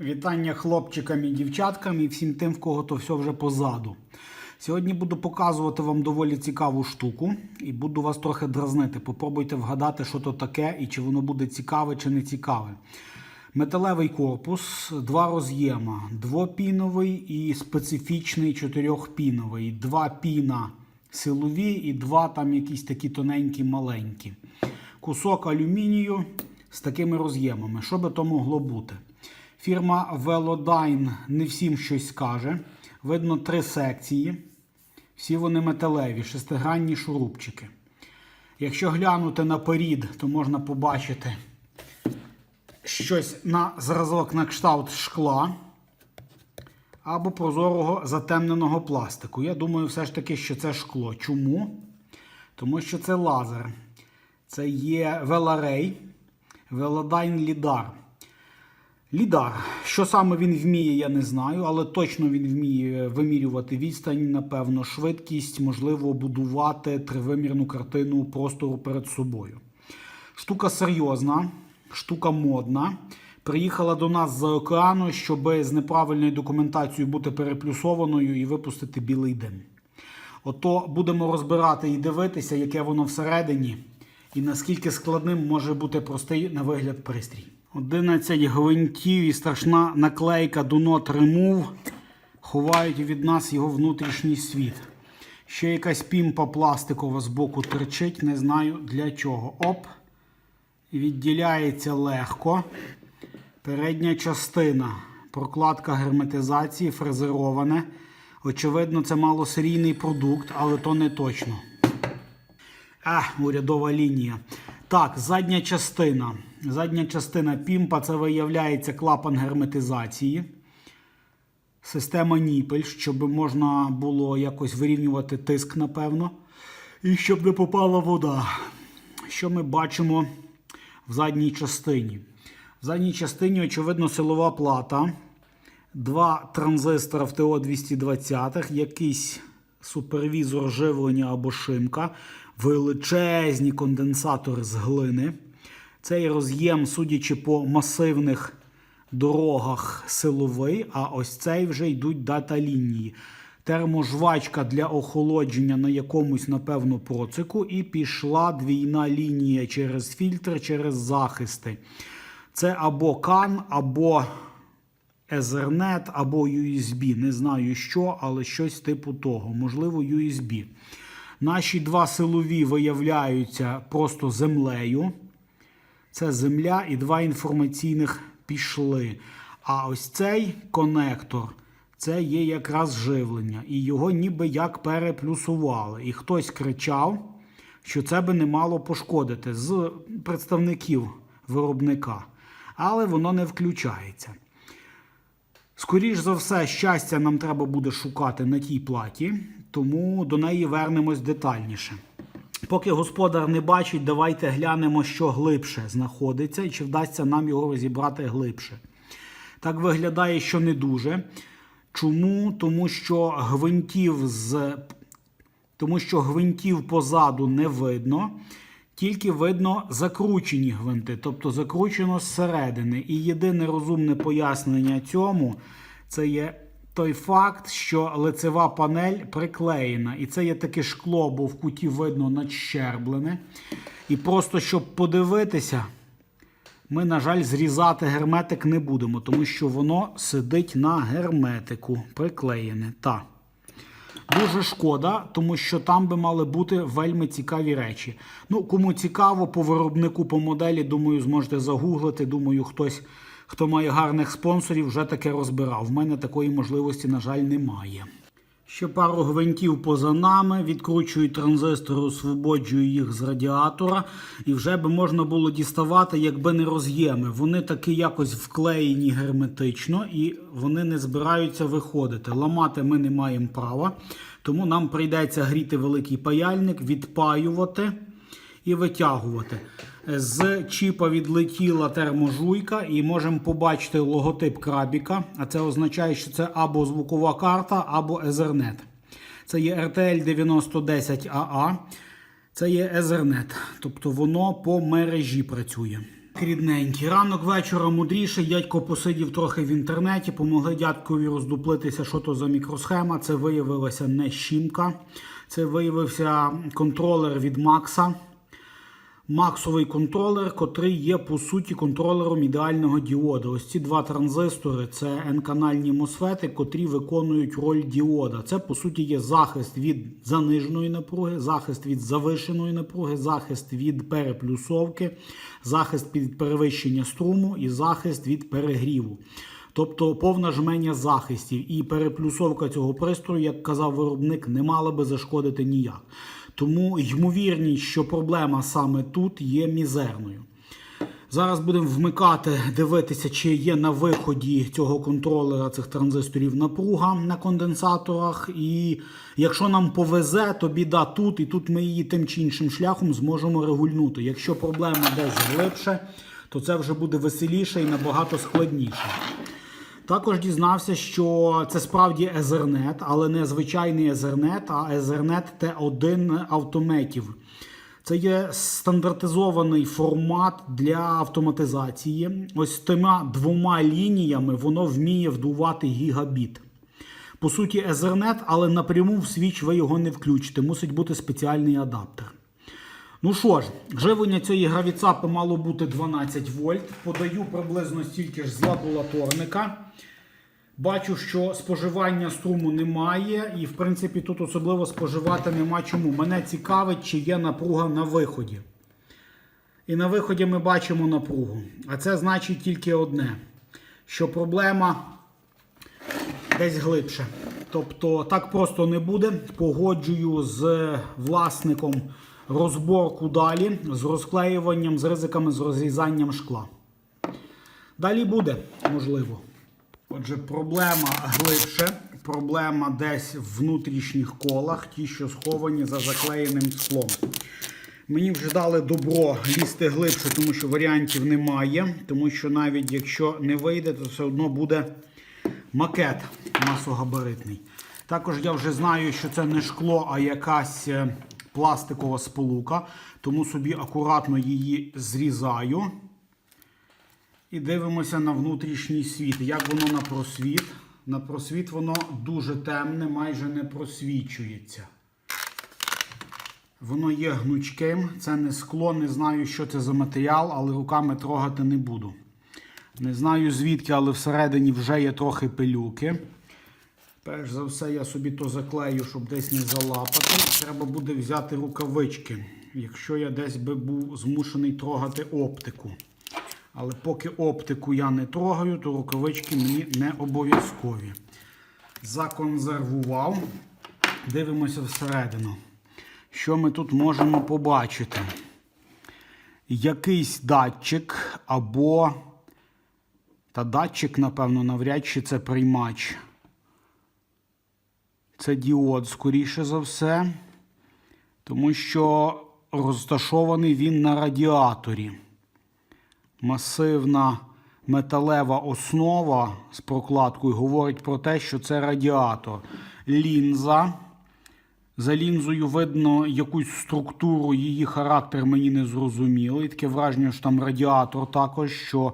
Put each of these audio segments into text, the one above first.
Вітання хлопчикам і дівчаткам і всім тим, в кого то все вже позаду. Сьогодні буду показувати вам доволі цікаву штуку і буду вас трохи дразнити. Попробуйте вгадати, що то таке і чи воно буде цікаве чи не цікаве. Металевий корпус, два роз'єма, двопіновий і специфічний чотирьохпіновий. Два піна силові і два там якісь такі тоненькі маленькі. Кусок алюмінію з такими роз'ємами. Що би то могло бути? Фірма Velodyne не всім щось скаже. Видно три секції. Всі вони металеві, шестигранні шурупчики. Якщо глянути наперед, то можна побачити щось на зразок на кшталт шкла або прозорого затемненого пластику. Я думаю, все ж таки, що це шкло. Чому? Тому що це лазер. Це є Velarray, Velodyne Lidar. Лідар. Що саме він вміє, я не знаю, але точно він вміє вимірювати відстань, напевно, швидкість, можливо, будувати тривимірну картину простору перед собою. Штука серйозна, штука модна. Приїхала до нас з океану, щоб з неправильною документацією бути переплюсованою і випустити білий дим. Ото будемо розбирати і дивитися, яке воно всередині, і наскільки складним може бути простий на вигляд пристрій. 11 гвинтів і страшна наклейка Do Not Remove ховають від нас його внутрішній світ. Ще якась пімпа пластикова з боку терчить, не знаю для чого. Оп. Відділяється легко. Передня частина. Прокладка герметизації, фрезероване. Очевидно, це малосерійний продукт, але то не точно. А, урядова лінія. Так, задня частина. Задня частина пімпа це виявляється клапан герметизації. Система ніпель, щоб можна було якось вирівнювати тиск, напевно. І щоб не попала вода. Що ми бачимо в задній частині? В задній частині, очевидно, силова плата. Два транзистора в ТО-220, якийсь супервізор живлення або шимка, величезні конденсатори з глини. Цей роз'єм, судячи по масивних дорогах, силовий, а ось цей вже йдуть дата лінії. Терможвачка для охолодження на якомусь, напевно, процику, і пішла двійна лінія через фільтр, через захисти. Це або CAN, або Ethernet, або USB. Не знаю що, але щось типу того. Можливо, USB. Наші два силові виявляються просто землею. Це земля і два інформаційних пішли. А ось цей конектор це є якраз живлення. І його ніби як переплюсували. І хтось кричав, що це би не мало пошкодити з представників виробника. Але воно не включається. Скоріш за все, щастя нам треба буде шукати на тій платі, тому до неї вернемось детальніше. Поки господар не бачить, давайте глянемо, що глибше знаходиться, і чи вдасться нам його розібрати глибше. Так виглядає, що не дуже. Чому? Тому що гвинтів з тому що гвинтів позаду не видно, тільки видно закручені гвинти, тобто закручено зсередини. І єдине розумне пояснення цьому це є той факт, що лицева панель приклеєна. І це є таке шкло, бо в куті видно надщерблене. І просто щоб подивитися, ми, на жаль, зрізати герметик не будемо, тому що воно сидить на герметику, приклеєне. Та. Дуже шкода, тому що там би мали бути вельми цікаві речі. Ну, кому цікаво, по виробнику, по моделі, думаю, зможете загуглити. Думаю, хтось, хто має гарних спонсорів, вже таке розбирав. В мене такої можливості, на жаль, немає. Ще пару гвинтів поза нами, відкручую транзистори, освободжую їх з радіатора, і вже би можна було діставати, якби не роз'єми. Вони таки якось вклеєні герметично і вони не збираються виходити. Ламати ми не маємо права, тому нам прийдеться гріти великий паяльник, відпаювати і витягувати. З чіпа відлетіла терможуйка, і можемо побачити логотип крабіка. А це означає, що це або звукова карта, або Ethernet. Це є RTL 9010AA. Це є Ethernet, тобто воно по мережі працює. Рідненький. Ранок вечора мудріше. Дядько посидів трохи в інтернеті, помогли дядькові роздуплитися, що то за мікросхема. Це виявилася не щімка. Це виявився контролер від Макса. Максовий контролер, котрий є по суті контролером ідеального діода. Ось ці два транзистори це N-канальні мосфети, котрі виконують роль діода. Це по суті є захист від заниженої напруги, захист від завишеної напруги, захист від переплюсовки, захист від перевищення струму і захист від перегріву. Тобто повна жменя захистів і переплюсовка цього пристрою, як казав виробник, не мала би зашкодити ніяк. Тому ймовірність, що проблема саме тут є мізерною. Зараз будемо вмикати, дивитися, чи є на виході цього контролера цих транзисторів напруга на конденсаторах. І якщо нам повезе, то біда тут, і тут ми її тим чи іншим шляхом зможемо регульнути. Якщо проблема десь глибше, то це вже буде веселіше і набагато складніше. Також дізнався, що це справді Ethernet, але не звичайний Ethernet, а Ethernet T1 автометів. Це є стандартизований формат для автоматизації. Ось тима двома лініями воно вміє вдувати гігабіт. По суті, Ethernet, але напряму в свіч ви його не включите. Мусить бути спеціальний адаптер. Ну що ж, живлення цієї гравіцапи мало бути 12 вольт. Подаю приблизно стільки ж з лабораторника. Бачу, що споживання струму немає, і в принципі тут особливо споживати нема чому. Мене цікавить, чи є напруга на виході. І на виході ми бачимо напругу. А це значить тільки одне: що проблема десь глибше. Тобто так просто не буде. Погоджую з власником розборку далі, з розклеюванням, з ризиками, з розрізанням шкла. Далі буде, можливо. Отже, проблема глибше, проблема десь в внутрішніх колах, ті, що сховані за заклеєним склом. Мені вже дали добро лізти глибше, тому що варіантів немає. Тому що навіть якщо не вийде, то все одно буде макет масогабаритний. Також я вже знаю, що це не шкло, а якась е, пластикова сполука, тому собі акуратно її зрізаю. І дивимося на внутрішній світ. Як воно на просвіт? На просвіт воно дуже темне, майже не просвічується. Воно є гнучким, це не скло, не знаю, що це за матеріал, але руками трогати не буду. Не знаю звідки, але всередині вже є трохи пилюки. Перш за все, я собі то заклею, щоб десь не залапати. Треба буде взяти рукавички, якщо я десь би був змушений трогати оптику. Але поки оптику я не трогаю, то рукавички мені не обов'язкові. Законсервував. Дивимося всередину. Що ми тут можемо побачити? Якийсь датчик або. Та датчик, напевно, навряд чи це приймач. Це діод, скоріше за все. Тому що розташований він на радіаторі масивна металева основа з прокладкою говорить про те, що це радіатор. Лінза. За лінзою видно якусь структуру, її характер мені не зрозумілий. Таке враження, що там радіатор також, що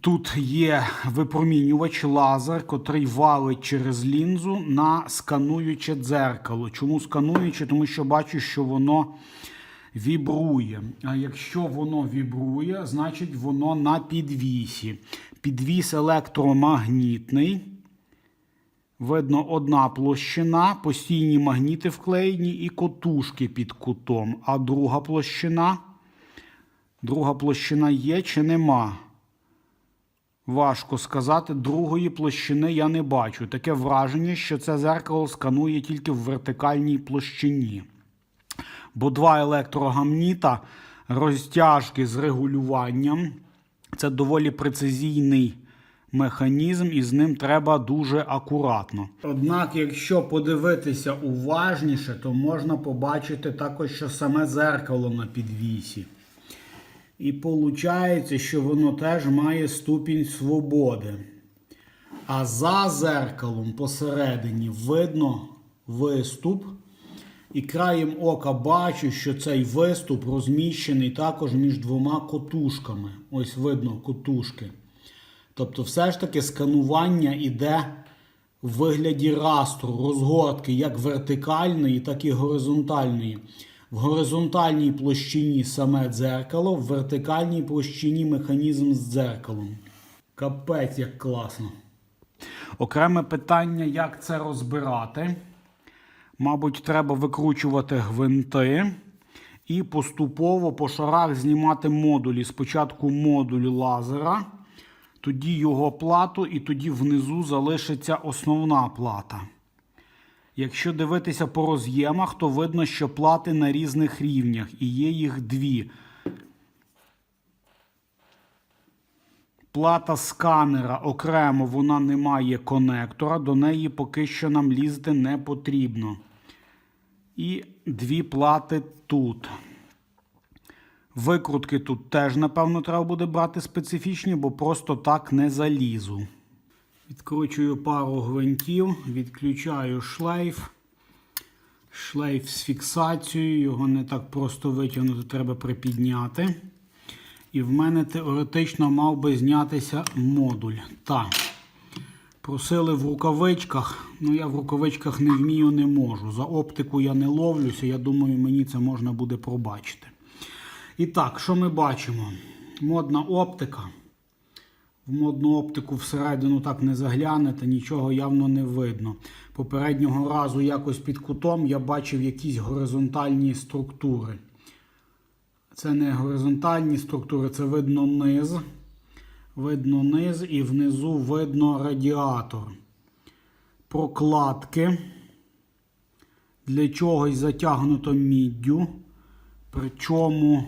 тут є випромінювач лазер, котрий валить через лінзу на скануюче дзеркало. Чому скануюче? Тому що бачу, що воно вібрує. А якщо воно вібрує, значить воно на підвісі. Підвіс електромагнітний. Видно, одна площина, постійні магніти вклеєні і котушки під кутом. А друга площина. Друга площина є чи нема? Важко сказати, другої площини я не бачу. Таке враження, що це зеркало сканує тільки в вертикальній площині бо два електрогамніта, розтяжки з регулюванням. Це доволі прецизійний механізм, і з ним треба дуже акуратно. Однак, якщо подивитися уважніше, то можна побачити також, що саме зеркало на підвісі. І виходить, що воно теж має ступінь свободи. А за зеркалом посередині видно виступ І краєм ока бачу, що цей виступ розміщений також між двома котушками. Ось видно котушки. Тобто, все ж таки сканування йде в вигляді растру, розгортки як вертикальної, так і горизонтальної. В горизонтальній площині саме дзеркало, в вертикальній площині механізм з дзеркалом. Капець, як класно. Окреме питання, як це розбирати. Мабуть, треба викручувати гвинти і поступово по шарах знімати модулі. Спочатку модуль лазера, тоді його плату, і тоді внизу залишиться основна плата. Якщо дивитися по роз'ємах, то видно, що плати на різних рівнях, і є їх дві. Плата сканера окремо вона не має конектора, до неї поки що нам лізти не потрібно. І дві плати тут. Викрутки тут теж, напевно, треба буде брати специфічні, бо просто так не залізу. Відкручую пару гвинтів, відключаю шлейф. Шлейф з фіксацією, його не так просто витягнути, треба припідняти. І в мене теоретично мав би знятися модуль. Так. Просили в рукавичках. Ну, я в рукавичках не вмію, не можу. За оптику я не ловлюся. Я думаю, мені це можна буде пробачити. І так, що ми бачимо? Модна оптика. В модну оптику всередину так не заглянете, нічого явно не видно. Попереднього разу якось під кутом я бачив якісь горизонтальні структури. Це не горизонтальні структури, це видно низ. Видно низ і внизу видно радіатор. Прокладки. Для чогось затягнуто міддю. Причому.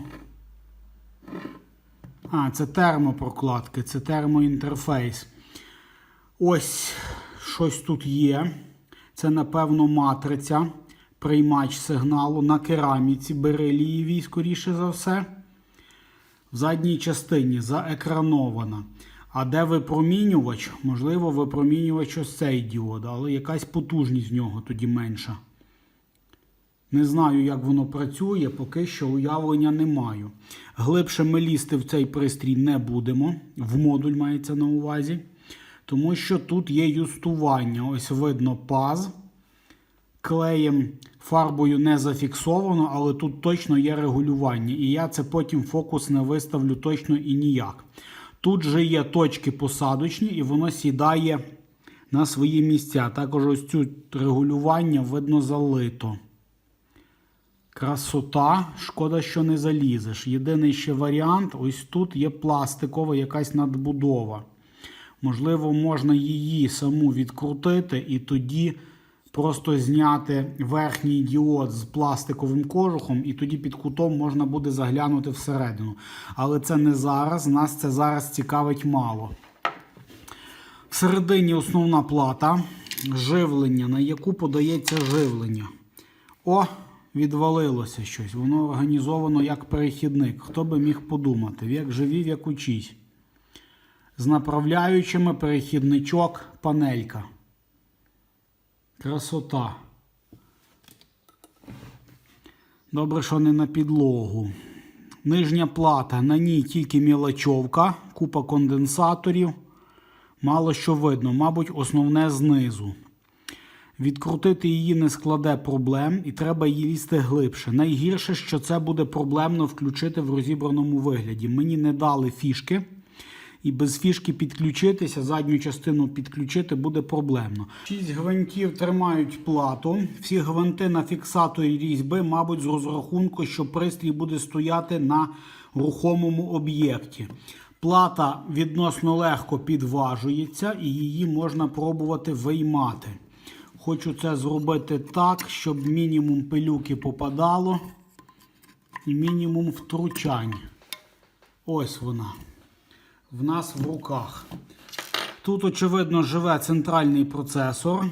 А, це термопрокладки, це термоінтерфейс. Ось щось тут є. Це, напевно, матриця, приймач сигналу на кераміці берилієвій, скоріше за все. В задній частині заекранована. А де випромінювач? Можливо, випромінювач ось цей діод, але якась потужність в нього тоді менша. Не знаю, як воно працює, поки що уявлення не маю. Глибше ми лізти в цей пристрій не будемо. В модуль мається на увазі. Тому що тут є юстування. Ось видно паз. Клеєм фарбою не зафіксовано, але тут точно є регулювання. І я це потім фокус не виставлю точно і ніяк. Тут же є точки посадочні, і воно сідає на свої місця. Також ось цю регулювання видно залито. Красота, шкода, що не залізеш. Єдиний ще варіант: ось тут є пластикова якась надбудова. Можливо, можна її саму відкрутити і тоді просто зняти верхній діод з пластиковим кожухом, і тоді під кутом можна буде заглянути всередину. Але це не зараз, нас це зараз цікавить мало. Всередині основна плата, живлення, на яку подається живлення. О! Відвалилося щось. Воно організовано як перехідник. Хто би міг подумати, як живів, як учись. З направляючими перехідничок панелька. Красота. Добре, що не на підлогу. Нижня плата, на ній тільки мілочовка, купа конденсаторів. Мало що видно, мабуть, основне знизу. Відкрутити її не складе проблем і треба її лізти глибше. Найгірше, що це буде проблемно включити в розібраному вигляді. Мені не дали фішки, і без фішки підключитися, задню частину підключити буде проблемно. Шість гвинтів тримають плату. Всі гвинти на фіксаторі різьби, мабуть, з розрахунку, що пристрій буде стояти на рухомому об'єкті. Плата відносно легко підважується і її можна пробувати виймати. Хочу це зробити так, щоб мінімум пилюки попадало і мінімум втручань. Ось вона. В нас в руках. Тут, очевидно, живе центральний процесор.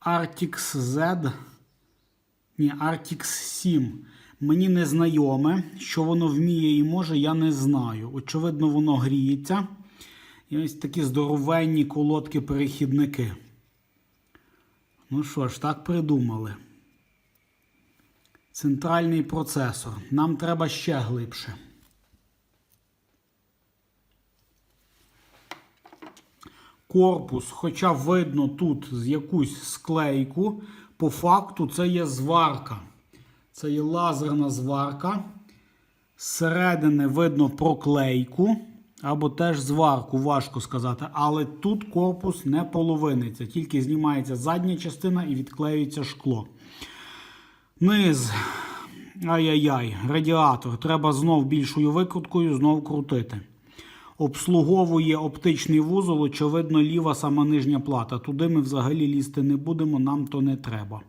Artix Z. Ні, Artix 7. Мені не знайоме. Що воно вміє і може, я не знаю. Очевидно, воно гріється. І ось такі здоровенні колодки-перехідники. Ну що ж, так придумали. Центральний процесор. Нам треба ще глибше. Корпус, хоча видно тут з якусь склейку, по факту це є зварка. Це є лазерна зварка. Зсередини видно проклейку або теж зварку, важко сказати. Але тут корпус не половиниться, тільки знімається задня частина і відклеюється шкло. Низ. Ай-яй-яй, радіатор. Треба знов більшою викруткою знов крутити. Обслуговує оптичний вузол, очевидно, ліва сама нижня плата. Туди ми взагалі лізти не будемо, нам то не треба.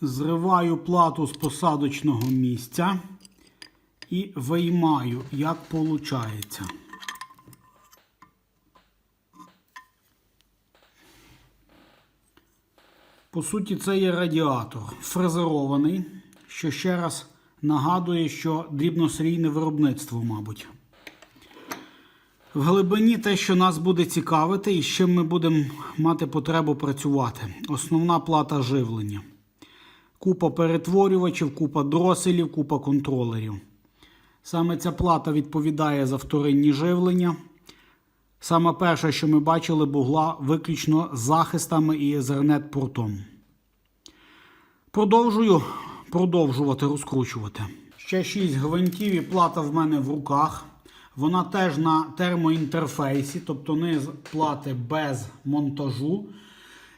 Зриваю плату з посадочного місця і виймаю, як виходить. По суті, це є радіатор фрезерований, що ще раз нагадує, що дрібносерійне виробництво, мабуть. В глибині те, що нас буде цікавити, і з чим ми будемо мати потребу працювати. Основна плата живлення. Купа перетворювачів, купа дроселів, купа контролерів. Саме ця плата відповідає за вторинні живлення. Саме перше, що ми бачили, була виключно захистами і Ethernet портом. Продовжую продовжувати розкручувати. Ще 6 гвинтів і плата в мене в руках. Вона теж на термоінтерфейсі, тобто низ плати без монтажу.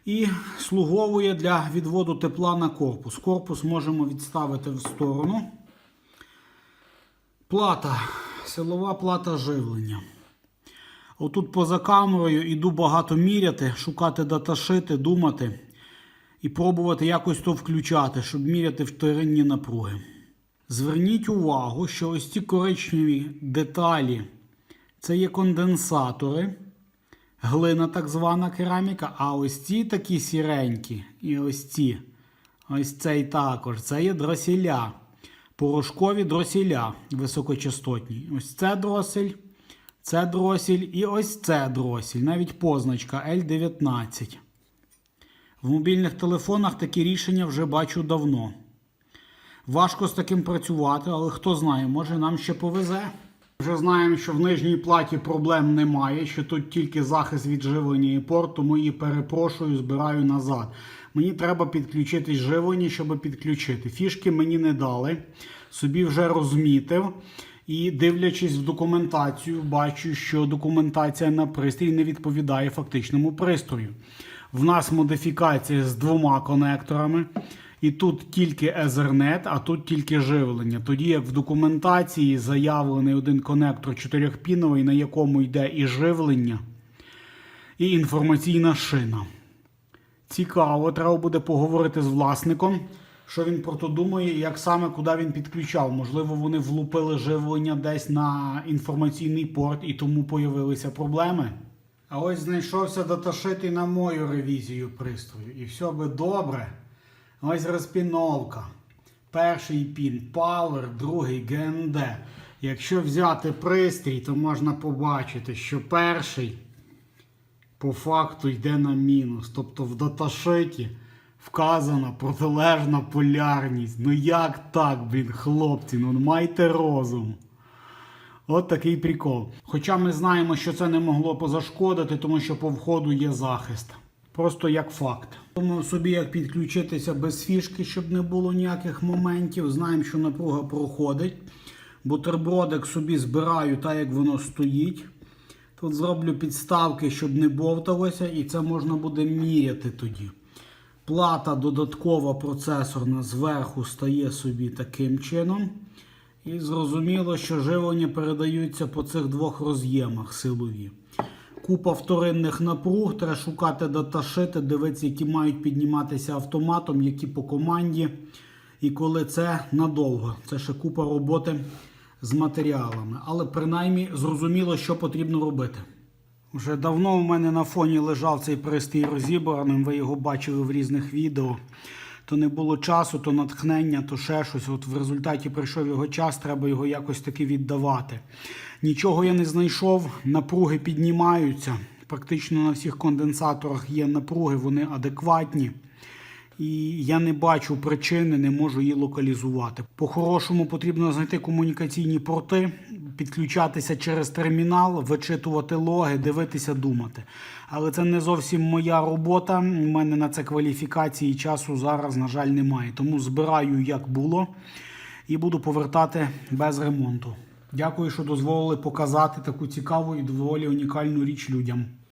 І слуговує для відводу тепла на корпус. Корпус можемо відставити в сторону. Плата, силова плата живлення. Отут поза камерою іду багато міряти, шукати даташити, думати і пробувати якось то включати, щоб міряти вторинні напруги. Зверніть увагу, що ось ці коричневі деталі це є конденсатори, глина так звана кераміка, а ось ці такі сіренькі і ось ці, ось цей також, це є дросіля. Порошкові дросіля високочастотні. Ось це дросель, це дросель і ось це дросель. Навіть позначка L19. В мобільних телефонах такі рішення вже бачу давно. Важко з таким працювати, але хто знає, може нам ще повезе. Вже знаємо, що в нижній платі проблем немає, що тут тільки захист від живлення і порт, тому її перепрошую, збираю назад. Мені треба підключити живлення, щоб підключити. Фішки мені не дали, собі вже розмітив. І дивлячись в документацію, бачу, що документація на пристрій не відповідає фактичному пристрою. В нас модифікація з двома конекторами. І тут тільки Ethernet, а тут тільки живлення. Тоді як в документації заявлений один конектор 4-піновий, на якому йде і живлення, і інформаційна шина. Цікаво, треба буде поговорити з власником, що він про то думає як саме куди він підключав. Можливо, вони влупили живлення десь на інформаційний порт і тому появилися проблеми. А ось знайшовся даташит на мою ревізію пристрою. І все би добре. Ось розпіновка. Перший пін Power, другий ГНД. Якщо взяти пристрій, то можна побачити, що перший по факту йде на мінус. Тобто в даташиті вказана протилежна полярність. Ну як так, блін, хлопці? Ну майте розум. От такий прикол. Хоча ми знаємо, що це не могло позашкодити, тому що по входу є захист. Просто як факт. Думаю собі, як підключитися без фішки, щоб не було ніяких моментів. Знаємо, що напруга проходить. Бутербродик собі збираю так, як воно стоїть. Тут зроблю підставки, щоб не бовталося, і це можна буде міряти тоді. Плата додаткова процесорна зверху стає собі таким чином. І зрозуміло, що живлення передаються по цих двох роз'ємах силові. Купа вторинних напруг, треба шукати даташити, дивитися, які мають підніматися автоматом, які по команді. І коли це надовго. Це ще купа роботи з матеріалами. Але принаймні зрозуміло, що потрібно робити. Вже давно у мене на фоні лежав цей пристрій розібраним, ви його бачили в різних відео. То не було часу, то натхнення, то ще щось. От в результаті прийшов його час, треба його якось таки віддавати. Нічого я не знайшов, напруги піднімаються. Практично на всіх конденсаторах є напруги, вони адекватні. І я не бачу причини, не можу її локалізувати. По-хорошому потрібно знайти комунікаційні порти, підключатися через термінал, вичитувати логи, дивитися, думати. Але це не зовсім моя робота. У мене на це кваліфікації часу зараз, на жаль, немає. Тому збираю як було і буду повертати без ремонту. Дякую, що дозволили показати таку цікаву і доволі унікальну річ людям.